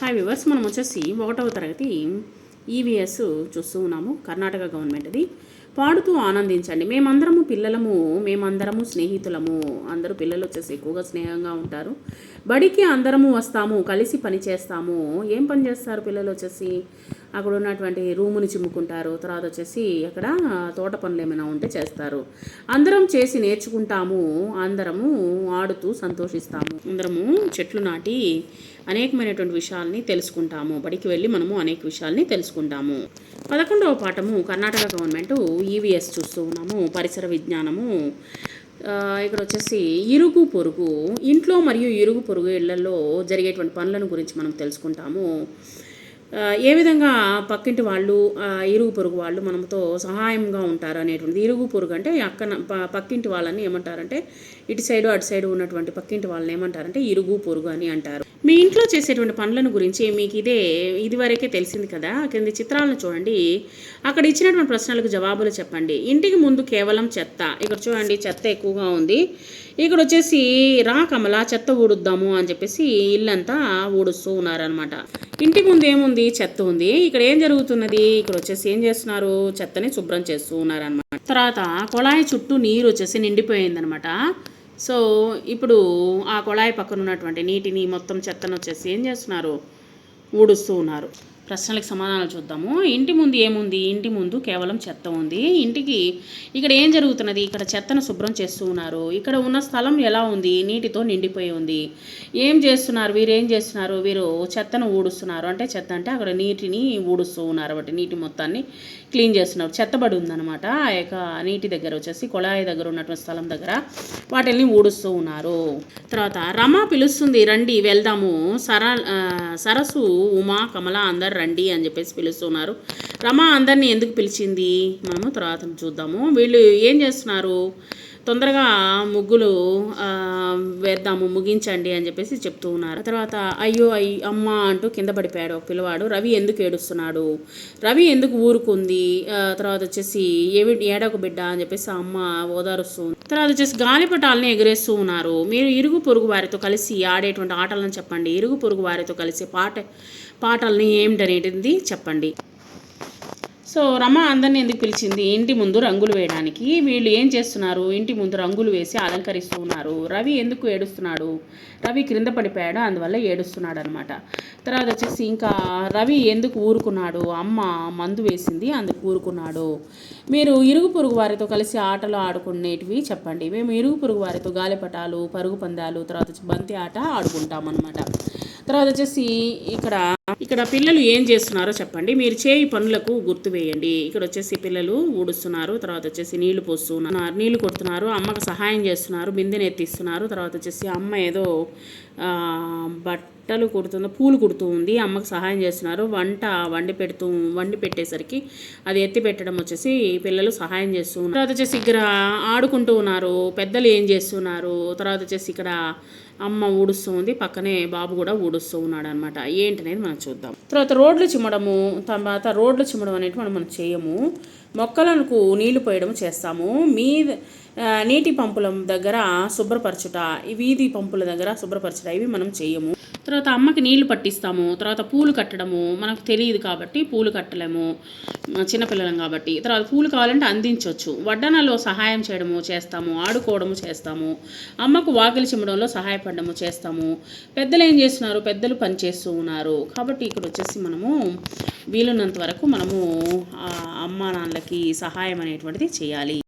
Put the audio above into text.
Hi viewers మనం వచ్చేసి ఒకటవ తరగతి ఈవీఎస్ చూస్తూ ఉన్నాము. కర్ణాటక గవర్నమెంట్ది పాడుతూ ఆనందించండి. మేమందరము పిల్లలము మేమందరము స్నేహితులము. అందరూ పిల్లలు వచ్చేసి ఎక్కువగా స్నేహంగా ఉంటారు. బడికి అందరము వస్తాము కలిసి పని చేస్తాము. ఏం పని చేస్తారు పిల్లలు వచ్చేసి? అక్కడ ఉన్నటువంటి రూముని చిమ్ముకుంటారు. తర్వాత వచ్చేసి అక్కడ తోట పనులు ఏమైనా ఉంటే చేస్తారు. అందరం చేసి నేర్చుకుంటాము. అందరము ఆడుతూ సంతోషిస్తాము. అందరము చెట్లు నాటి అనేకమైనటువంటి విషయాల్ని తెలుసుకుంటాము. బడికి వెళ్ళి మనము అనేక విషయాల్ని తెలుసుకుంటాము. పదకొండవ పాఠము కర్ణాటక గవర్నమెంట్ ఈవీఎస్ చూస్తూ ఉన్నాము. పరిసర విజ్ఞానము. ఇక్కడ వచ్చేసి ఇరుగు పొరుగు. ఇంట్లో మరియు ఇరుగు పొరుగు ఇళ్ళలో జరిగేటువంటి పనులను గురించి మనం తెలుసుకుంటాము. ఏ విధంగా పక్కింటి వాళ్ళు ఇరుగు పొరుగు వాళ్ళు మనతో సహాయంగా ఉంటారు అనేటువంటిది ఇరుగు పొరుగు అంటే అక్కన ప- పక్కింటి వాళ్ళని ఏమంటారంటే ఇటు సైడు అటు సైడు ఉన్నటువంటి పక్కింటి వాళ్ళని ఏమంటారంటే ఇరుగు పొరుగు అని అంటారు. మీ ఇంట్లో చేసేటువంటి పనులను గురించి మీకు ఇదే ఇదివరకే తెలిసింది కదా? కింది చిత్రాలను చూడండి. అక్కడ ఇచ్చినటువంటి ప్రశ్నలకు జవాబులు చెప్పండి. ఇంటికి ముందు కేవలం చెత్త. ఇక్కడ చూడండి చెత్త ఎక్కువగా ఉంది. ఇక్కడ వచ్చేసి రా కమల చెత్త ఊడుద్దాము అని చెప్పేసి ఇల్లంతా ఊడుస్తూ ఉన్నారనమాట ఇంటి ముందు ఏముంది? చెత్త ఉంది. ఇక్కడ ఏం జరుగుతున్నది? ఇక్కడ వచ్చేసి ఏం చేస్తున్నారు? చెత్తని శుభ్రం చేస్తూ ఉన్నారనమాట తర్వాత కొళాయి చుట్టూ నీరు వచ్చేసి నిండిపోయిందనమాట సో ఇప్పుడు ఆ కొళాయి పక్కన ఉన్నటువంటి నీటిని మొత్తం చెత్తను వచ్చేసి ఏం చేస్తున్నారు? ఊడుస్తూ ఉన్నారు. ప్రశ్నలకు సమాధానాలు చూద్దాము. ఇంటి ముందు ఏముంది? ఇంటి ముందు కేవలం చెత్త ఉంది. ఇంటికి ఇక్కడ ఏం జరుగుతున్నది? ఇక్కడ చెత్తను శుభ్రం చేస్తూ ఉన్నారు. ఇక్కడ ఉన్న స్థలం ఎలా ఉంది? నీటితో నిండిపోయి ఉంది. ఏం చేస్తున్నారు? వీరు ఏం చేస్తున్నారు? వీరు చెత్తను ఊడుస్తున్నారు. అంటే చెత్త అంటే అక్కడ నీటిని ఊడుస్తూ ఉన్నారు. కాబట్టి నీటి మొత్తాన్ని క్లీన్ చేస్తున్నారు. చెత్తబడి ఉందన్నమాట. ఆ యొక్క నీటి దగ్గర వచ్చేసి కొళాయి దగ్గర ఉన్నటువంటి స్థలం దగ్గర వాటిని ఊడుస్తూ ఉన్నారు. తర్వాత రమ పిలుస్తుంది. రండి వెళ్దాము. సర ఆ, సరస్సు ఉమా కమల అందరు రండి అని చెప్పేసి పిలుస్తున్నారు. రమ అందరినీ ఎందుకు పిలిచింది? మనము తర్వాత చూద్దాము. వీళ్ళు ఏం చేస్తున్నారు? తొందరగా ముగ్గులు వేద్దాము ముగించండి అని చెప్పేసి చెప్తూ ఉన్నారు. తర్వాత అయ్యో అయ్యి అమ్మ అంటూ కింద పడిపోయాడు ఒక పిల్లవాడు. రవి ఎందుకు ఏడుస్తున్నాడు? రవి ఎందుకు ఊరుకుంది? తర్వాత వచ్చేసి ఏవి ఏడొక బిడ్డ అని చెప్పేసి అమ్మ ఓదారుస్తూ తర్వాత వచ్చేసి గాలిపటాలని ఎగరేస్తూ ఉన్నారు. మీరు ఇరుగు పొరుగు వారితో కలిసి ఆడేటువంటి ఆటలను చెప్పండి. ఇరుగు పొరుగు వారితో కలిసి పాట పాటల్ని ఏమిటనేది చెప్పండి. సో రమ అందరిని ఎందుకు పిలిచింది? ఇంటి ముందు రంగులు వేయడానికి. వీళ్ళు ఏం చేస్తున్నారు? ఇంటి ముందు రంగులు వేసి అలంకరిస్తూ ఉన్నారు. రవి ఎందుకు ఏడుస్తున్నాడు? రవి క్రింద పడిపోయాడు. అందువల్ల ఏడుస్తున్నాడు అనమాట తర్వాత వచ్చేసి ఇంకా రవి ఎందుకు ఊరుకున్నాడు? అమ్మ మందు వేసింది. అందుకు ఊరుకున్నాడు. మీరు ఇరుగు పొరుగు వారితో కలిసి ఆటలు ఆడుకునేటివి చెప్పండి. మేము ఇరుగు పొరుగు వారితో గాలిపటాలు పరుగు పందాలు తర్వాత వచ్చి బంతి ఆట ఆడుకుంటాం అనమాట తర్వాత వచ్చేసి ఇక్కడ ఇక్కడ పిల్లలు ఏం చేస్తున్నారో చెప్పండి. మీరు చేయి పనులకు గుర్తు వేయండి. ఇక్కడ వచ్చేసి పిల్లలు ఊడుస్తున్నారు. తర్వాత వచ్చేసి నీళ్ళు పోస్తున్నారు. నీళ్ళు కొడుతున్నారు. అమ్మకు సహాయం చేస్తున్నారు. బిందెని ఎత్తిస్తున్నారు తర్వాత వచ్చేసి అమ్మ ఏదో బట్టలు కుడుతుంది పూలు కుడుతూ ఉంది. అమ్మకు సహాయం చేస్తున్నారు. వంట వండి పెడుతూ వండి పెట్టేసరికి అది ఎత్తి పెట్టడం వచ్చేసి పిల్లలు సహాయం చేస్తూ ఉన్నారు. తర్వాత వచ్చేసి ఇక్కడ ఆడుకుంటూ ఉన్నారు. పెద్దలు ఏం చేస్తున్నారు? తర్వాత వచ్చేసి ఇక్కడ అమ్మ ఊడుస్తూ ఉంది పక్కనే బాబు కూడా ఊడుస్తూ ఉన్నాడు అనమాట ఏంటనేది మనం చూద్దాం. తర్వాత రోడ్లు చిమ్మడము తర్వాత రోడ్లు చిమ్మడం అనేది మనం మనం చేయము. మొక్కలకు నీళ్ళు పోయడం చేస్తాము. మీ నీటి పంపుల దగ్గర శుభ్రపరచుట వీధి పంపుల దగ్గర శుభ్రపరచుట ఇవి మనం చేయము. తర్వాత అమ్మకి నీళ్ళు పట్టిస్తాము తర్వాత పూలు కట్టడము మనకు తెలియదు కాబట్టి పూలు కట్టలేము చిన్నపిల్లలం కాబట్టి. తర్వాత పూలు కావాలంటే అందించవచ్చు వడ్డనలో సహాయం చేయడము చేస్తాము ఆడుకోవడము చేస్తాము అమ్మకు వాకిలి చిమ్మడంలో సహాయపడము చేస్తాము. పెద్దలు ఏం చేస్తున్నారు? పెద్దలు పని చేస్తూ ఉన్నారు. కాబట్టి ఇక్కడ వచ్చేసి మనము వీలున్నంత వరకు మనము అమ్మానాన్నలకి అమ్మా నాన్నలకి సహాయం అనేటువంటిది చేయాలి.